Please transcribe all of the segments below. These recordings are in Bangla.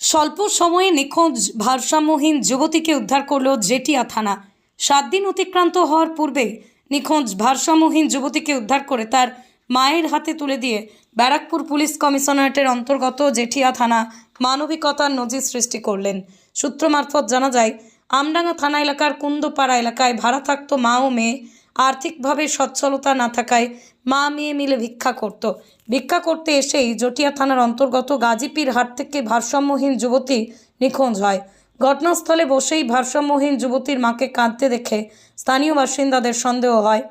স্বল্প সময়ে নিখোঁজ ভারসাম্যহীন যুবতীকে উদ্ধার করল জেটিয়া থানা। সাত দিন অতিক্রান্ত হওয়ার পূর্বে নিখোঁজ ভারসাম্যহীন যুবতীকে উদ্ধার করে তার মায়ের হাতে তুলে দিয়ে ব্যারাকপুর পুলিশ কমিশনারেটের অন্তর্গত জেঠিয়া থানা মানবিকতার নজির সৃষ্টি করলেন। সূত্র মারফত জানা যায়, আমডাঙ্গা থানা এলাকার কুন্দপাড়া এলাকায় ভাড়া থাকত মা ও মেয়ে আর্থিকভাবে সচ্ছলতা না থাকায় মা মেয়ে মিলে ভিক্ষা করত। ভিক্ষা করতে এসেই জটিয়া থানার অন্তর্গত গাজীপির হাট থেকে ভারসাম্যহীন যুবতী নিখোঁজ হয়। ঘটনাস্থলে বসেই ভারসাম্যহীন যুবতীর মাকে কাঁদতে দেখে স্থানীয় বাসিন্দাদের সন্দেহ হয়।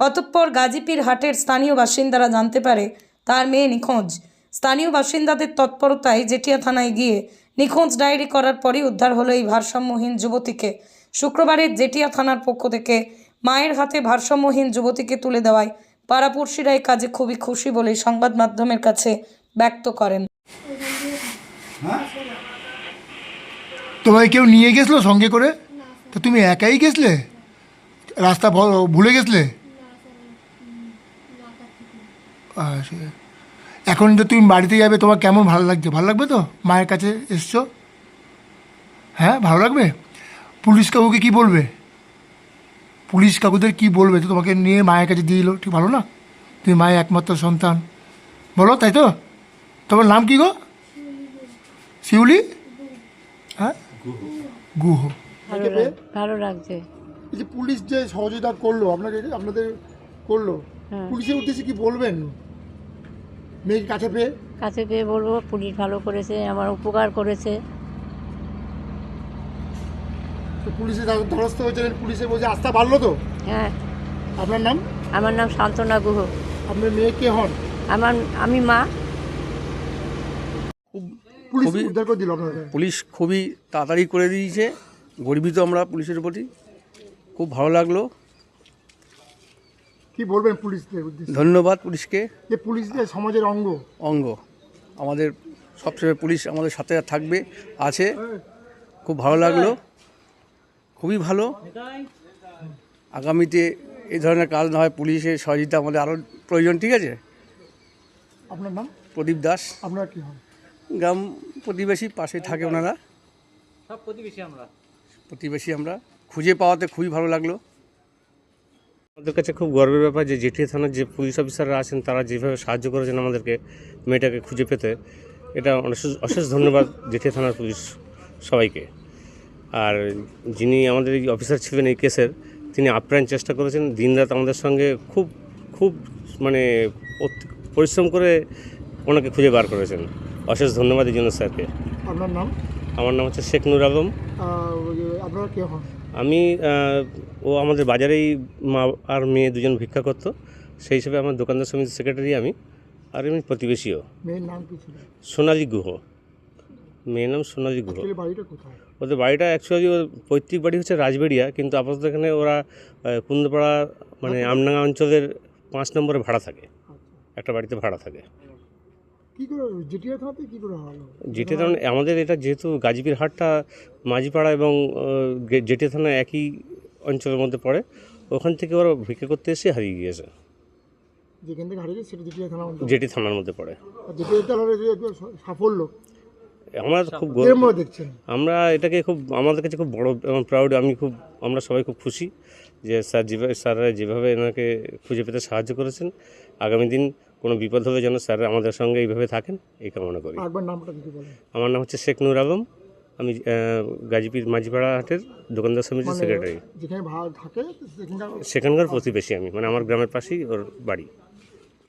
অতঃপর গাজীপির হাটের স্থানীয় বাসিন্দারা জানতে পারে তার মেয়ে নিখোঁজ। স্থানীয় বাসিন্দাদের তৎপরতায় জেটিয়া থানায় গিয়ে নিখোঁজ ডায়েরি করার পরই উদ্ধার হলো এই ভারসাম্যহীন যুবতীকে। শুক্রবারের জেটিয়া থানার পক্ষ থেকে মায়ের হাতে ভারসাম্যহীন যুবতীকে তুলে দেওয়ায় পাড়াপড়শিরা এই কাজে খুবই খুশি বলে সংবাদ মাধ্যমের কাছে ব্যক্ত করেন। তোমায় কেউ নিয়ে গেছিল সঙ্গে করে? তো তুমি একাই গেছলে? রাস্তা ভুলে গেছলে? এখন তো তুমি বাড়িতে যাবে, তোমার কেমন ভালো লাগছে? ভালো লাগবে তো? মায়ের কাছে এসছো? হ্যাঁ ভালো লাগবে? পুলিশ কাকুকে কি বলবে? পুলিশ কাকুদের কি বলবে? তো তোমাকে নিয়ে মায়ের কাছে দিয়ে দিলো। ঠিক ভালো না? তুমি মায়ের একমাত্র সন্তান। বলো তাই তো? তোমার নাম কি গো? শিউলি? হ্যাঁ? গুহ। ভালো লাগছে। এই যে পুলিশ যে সহযোগিতা করল আপনাকে আপনাদের করল হ্যাঁ। পুলিশের উদ্দেশ্যে কি বলবেন? মেয়েকে কাছে পেয়ে? কাছে পেয়ে বলব পুলিশ ভালো করেছে আমার উপকার করেছে। তো পুলিশের দ্বারা- হয়েছিলেন পুলিশে বলছে আস্থা বাড়লো তো? হ্যাঁ। আপনার নাম? আমার নাম শান্তনা গুহ। আপনার মেয়ে কে হন? আমার আমি মা। পুলিশ খুবই- উদ্ধার করে দিল আপনাদের পুলিশ খুবই তাড়াতাড়ি করে দিয়েছে। গর্বিত আমরা পুলিশের প্রতি। খুব ভালো লাগল। কি বলবেন পুলিশদের উদ্দেশ্যে? ধন্যবাদ পুলিশকে। যে পুলিশ যে সমাজের অঙ্গ। অঙ্গ। আমাদের সবসময় পুলিশ আমাদের সাথে থাকবে আছে। খুব ভালো লাগল। খুবই ভালো। আগামীতে এই ধরনের কাজ না হয় পুলিশের সহযোগিতা আমাদের আরও প্রয়োজন ঠিক আছে? আপনার নাম? প্রদীপ দাস। আপনার কি হন গ্রাম প্রতিবেশী পাশে থাকে ওনারা। সব প্রতিবেশী আমরা। প্রতিবেশী আমরা। খুঁজে পাওয়াতে খুবই ভালো লাগল। আমাদের কাছে খুব গর্বের ব্যাপার যে জেঠিয়া থানার যে পুলিশ অফিসাররা আছেন তারা যেভাবে সাহায্য করেছেন আমাদেরকে মেয়েটাকে খুঁজে পেতে এটা অশেষ অশেষ ধন্যবাদ জেঠিয়া থানার পুলিশ সবাইকে। আর যিনি আমাদের এই অফিসার ছিলেন এই কেসের তিনি আপ্রাণ চেষ্টা করেছেন দিনরাত আমাদের সঙ্গে খুব খুব মানে পরিশ্রম করে ওনাকে খুঁজে বার করেছেন। অশেষ ধন্যবাদ এই জন্য স্যারকে। আপনার নাম? আমার নাম হচ্ছে শেখ নুর আলম। আপনারা কে হন? আমি ও আমাদের বাজারেই মা আর মেয়ে দুজন ভিক্ষা করতো। সেই হিসেবে আমার দোকানদার সমিতির সেক্রেটারি আমি আর এমনি প্রতিবেশীও। মেয়ের নাম কি ছিল? সোনালী গুহ। মেয়ের নাম সোনালী গুহ। ওদের বাড়িটা অ্যাকচুয়ালি ওর পৈতৃক বাড়ি হচ্ছে রাজবেড়িয়া কিন্তু আপাতত এখানে ওরা কুন্দপাড়া মানে আমডাঙ্গা অঞ্চলের পাঁচ নম্বরে ভাড়া থাকে। একটা বাড়িতে ভাড়া থাকে। জেটিয়া থানা আমাদের এটা যেহেতু গাজীপুর হাটটা মাঝিপাড়া এবং জেঠে থানা একই অঞ্চলের মধ্যে পড়ে ওখান থেকে ওরা ভিক্ষা করতে এসে হারিয়ে গিয়েছে। যেখান থেকে হারিয়েছে সেটা জেটিয়া থানা অন্তর্গত। জেটি থানার মধ্যে পড়ে। জেটিয়া থানার সাফল্য। আমরা খুব দেখছেন? আমরা এটাকে খুব আমাদের কাছে খুব বড় এবং প্রাউড আমি খুব আমরা সবাই খুব খুশি যে স্যার যেভাবে স্যাররা যেভাবে এনাকে খুঁজে পেতে সাহায্য করেছেন। আগামী দিন কোনো বিপদ হলে যেন স্যার আমাদের সঙ্গে এইভাবে থাকেন এই কামনা করি। আমার নাম হচ্ছে শেখ নুর আলম। আমি গাজীপুর মাঝিপাড়া হাটের দোকানদার সমিতির মানে সেক্রেটারি সেখানকার প্রতিবেশী আমি মানে আমার গ্রামের পাশেই ওর বাড়ি।